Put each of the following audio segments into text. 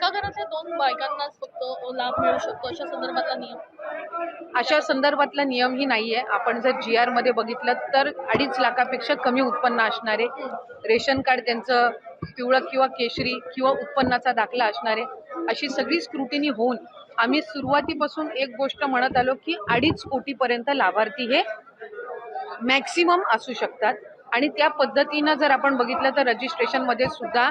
एका घरातल्या दोन बायकांनाच फक्त लाभ मिळू शकतो अशा संदर्भातला नियम? अशा संदर्भातला नियमही नाहीये. आपण जर जी आरमध्ये बघितलं तर अडीच लाखापेक्षा कमी उत्पन्न असणारे रेशन कार्ड त्यांचं पिवळं किंवा केशरी किंवा उत्पन्नाचा दाखला असणारे अशी सगळी स्क्रुटिनी होऊन आम्ही सुरुवातीपासून एक गोष्ट म्हणत आलो की अडीच कोटीपर्यंत लाभार्थी हे मॅक्सिमम असू शकतात. आणि त्या पद्धतीनं जर आपण बघितलं तर रजिस्ट्रेशनमध्ये सुद्धा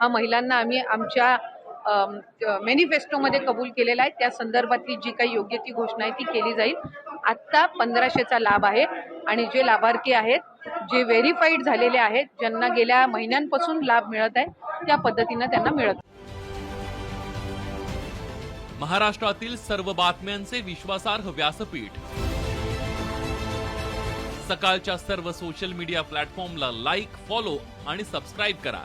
हा महिलांना आम्ही आमच्या मॅनिफेस्टोमध्ये कबूल केलेला आहे. त्या संदर्भातली जी काही योग्य ती घोषणा आहे ती केली जाईल. आत्ता पंधराशेचा लाभ आहे आणि जे लाभार्थी आहेत जे व्हेरीफाईड झालेले आहेत ज्यांना गेल्या महिन्यांपासून लाभ मिळत आहे त्या पद्धतीनं त्यांना मिळत महाराष्ट्रातील सर्व बातम्यांचे विश्वासार्ह व्यासपीठ. सकाळच्या सर्व सोशल मीडिया प्लॅटफॉर्मला लाईक फॉलो आणि सबस्क्राईब करा.